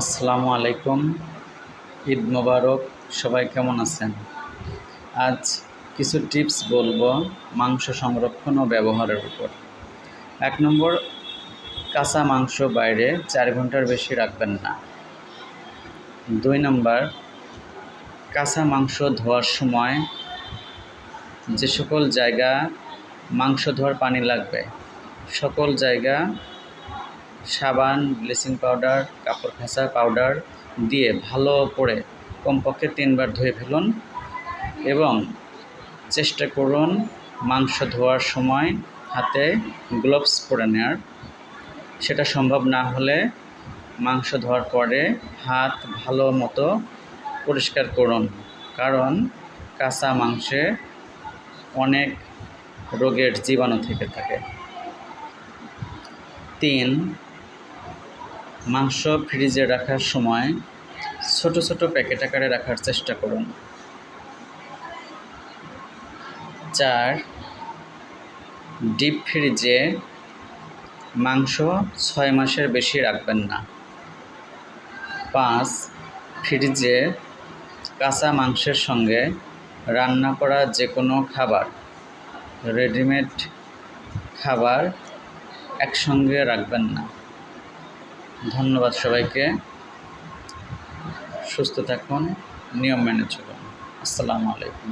আসসালামু আলাইকুম। ঈদ মোবারক, সবাই কেমন আছেন? আজ কিছু টিপস বলব মাংস সংরক্ষণ ও ব্যবহারের উপর। এক নম্বর, কাঁচা মাংস বাইরে চার ঘণ্টার বেশি রাখবেন না। দুই নম্বর, কাঁচা মাংস ধোয়ার সময় যে সকল জায়গা মাংস ধোয়ার পানি লাগবে, সকল জায়গা সাবান, ব্লিচিং পাউডার, কাপড় ঘাঁচা পাউডার দিয়ে ভালো করে কমপক্ষে তিনবার ধুয়ে ফেলুন এবং চেষ্টা করুন মাংস ধোয়ার সময় হাতে গ্লোভস পরে নেওয়ার সেটা সম্ভব না হলে মাংস ধোয়ার পরে হাত ভালো মতো পরিষ্কার করুন, কারণ কাঁচা মাংসে অনেক রোগের জীবাণু থেকে থাকে। তিন মাংস ফ্রিজে রাখার সময় ছোট ছোট প্যাকেট আকারে রাখার চেষ্টা করুন। চার, ডিপ ফ্রিজে মাংস ছয় মাসের বেশি রাখবেন না। পাঁচ, ফ্রিজে কাঁচা মাংসের সঙ্গে রান্না করা যে কোনো খাবার, রেডিমেড খাবার একসঙ্গে রাখবেন না। ধন্যবাদ সবাইকে। সুস্থ থাকুন নিয়ম মেনে চলুন। আসসালামু আলাইকুম।